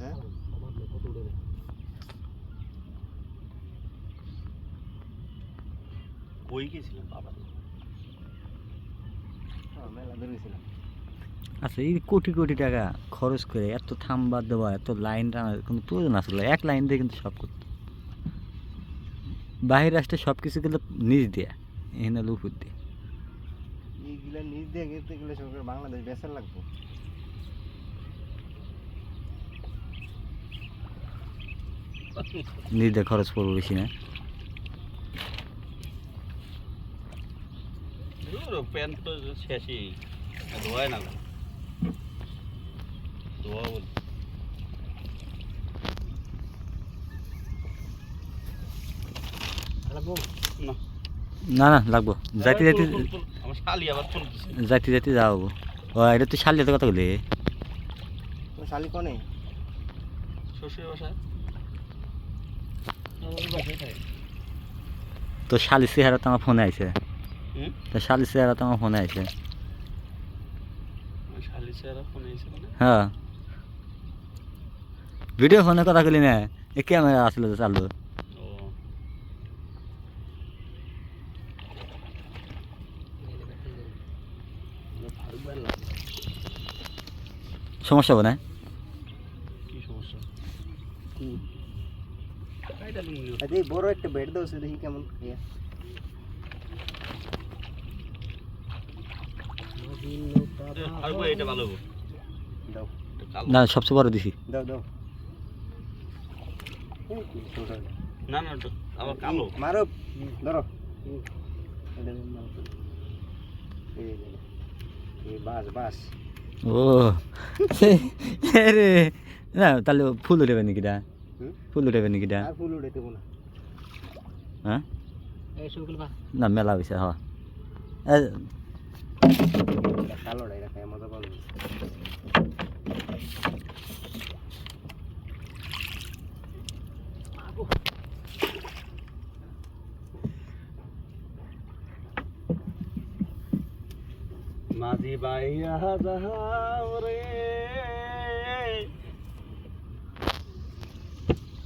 হ্যাঁ কই গেছিলাম। বাবা আচ্ছা এই কোটি কোটি টাকা খরচ করে এত থাম্বা দেওয়া এত লাইন টানার কোনো প্রয়োজন আসলে এক লাইন দিয়ে কিন্তু সব করতো বাহির রাষ্ট্রে সব কিছু কিন্তু নিজ দেয়া এখানে হলো উপর দিয়ে। এইগুলা নিজ দিয়ে গেতে গেলে সরকার বাংলাদেশ বেসার লাগবো। নিজ খরচ পড়ব বেশি না। প্যান্ট তো শেষই। ধোয়ায় না ধোয়া বল। লাগবো? না। না না লাগবো। যাইতে যাইতে শালি যাইতে যাইতে যাও ও এটা তুই শালিয়ে কথা বলি শালি কনে? শ্বশুর বাসায় তো শালি চেহারা তো আমার ফোনে আইছে। তো শালি চেহারা তো আমার ফোনে আইছে। এসে মানে? হ্যাঁ। ভিডিও ফোনে কথা বলি না এ ক্যামেরা আসলে তো চালু। সমস্যা হবে না? কি সমস্যা? লুঙ্গি বড় একটা বেড দাও সে দেখি কেমন না সবচেয়ে বড় দিছি দাও দাও। না না ওটা কালো মারো ধরো বাস বাস ও রে না তাহলে ফুল উঠেবে নাকি দা? ফুল উঠেবে নাকি দা ফুল দেবো না। হ্যাঁ? না মেলা হয়েছে হ্যাঁ কালো রাখা মজা পাবো মাঝি বাইয়া যাহাও রে।